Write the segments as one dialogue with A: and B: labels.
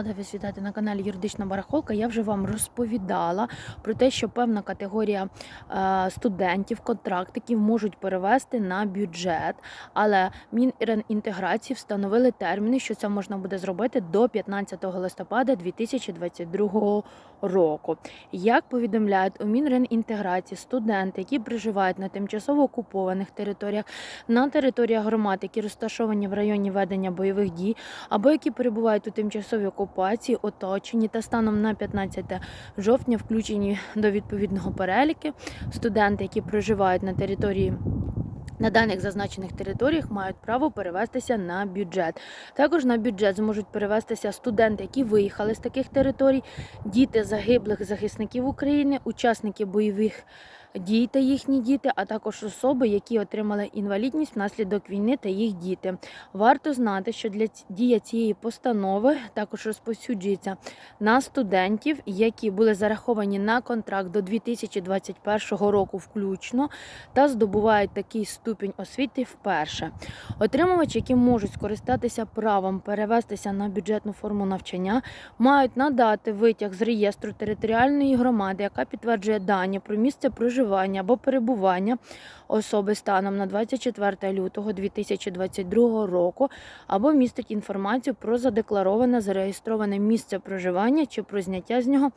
A: Рада вас вітати на каналі Юридична Барахолка. Я вже вам розповідала про те, що певна категорія е, студентів, контрактиків можуть перевести на бюджет, але Мінінтеграції встановили терміни, що це можна буде зробити до 15 листопада 2022 року. Як повідомляють у Мінренінтеграції, студенти, які проживають на тимчасово окупованих територіях, на територіях громад, які розташовані в районі ведення бойових дій, або які перебувають у тимчасовій окупації, оточені та станом на 15 жовтня включені до відповідного переліку. Студенти, які проживають на території. На даних зазначених територіях мають право перевестися на бюджет. Також на бюджет зможуть перевестися студенти, які виїхали з таких територій, діти загиблих захисників України, учасники бойових дій та їхні діти, а також особи, які отримали інвалідність внаслідок війни та їх діти. Варто знати, що для дія цієї постанови також розповсюджується на студентів, які були зараховані на контракт до 2021 року включно та здобувають такий ступінь освіти вперше. Отримувачі, які можуть скористатися правом перевестися на бюджетну форму навчання, мають надати витяг з реєстру територіальної громади, яка підтверджує дані про місце проживання або перебування особи станом на 24 лютого 2022 року, або містить інформацію про задеклароване зареєстроване місце проживання чи про зняття з нього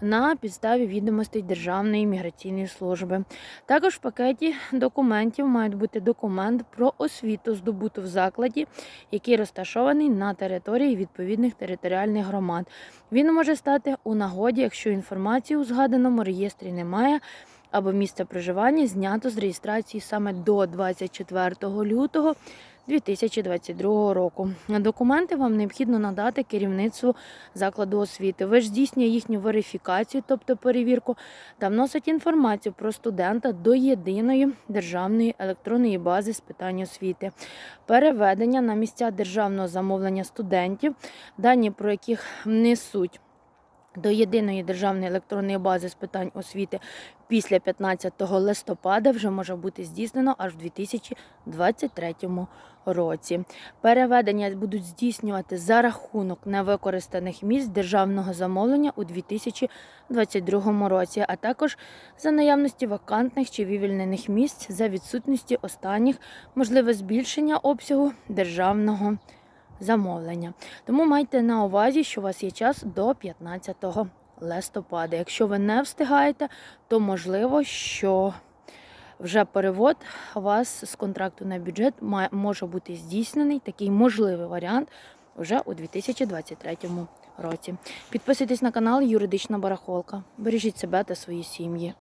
A: на підставі відомостей Державної міграційної служби. Також в пакеті документів мають бути документ про освіту, здобуту в закладі, який розташований на території відповідних територіальних громад. Він може стати у нагоді, якщо інформації у згаданому реєстрі немає. Або місце проживання знято з реєстрації саме до 24 лютого 2022 року. Документи вам необхідно надати керівництву закладу освіти. Ви ж здійснює їхню верифікацію, тобто перевірку, та вносить інформацію про студента до єдиної державної електронної бази з питань освіти, переведення на місця державного замовлення студентів, дані про яких внесуть. До єдиної державної електронної бази з питань освіти після 15 листопада вже може бути здійснено аж в 2023 році. Переведення будуть здійснювати за рахунок невикористаних місць державного замовлення у 2022 році, а також за наявності вакантних чи вивільнених місць за відсутності останніх можливе збільшення обсягу державного замовлення. Тому майте на увазі, що у вас є час до 15 листопада. Якщо ви не встигаєте, то можливо, що вже перевод вас з контракту на бюджет може бути здійснений. Такий можливий варіант вже у 2023 році. Підписуйтесь на канал Юридична Барахолка. Бережіть себе та свої сім'ї.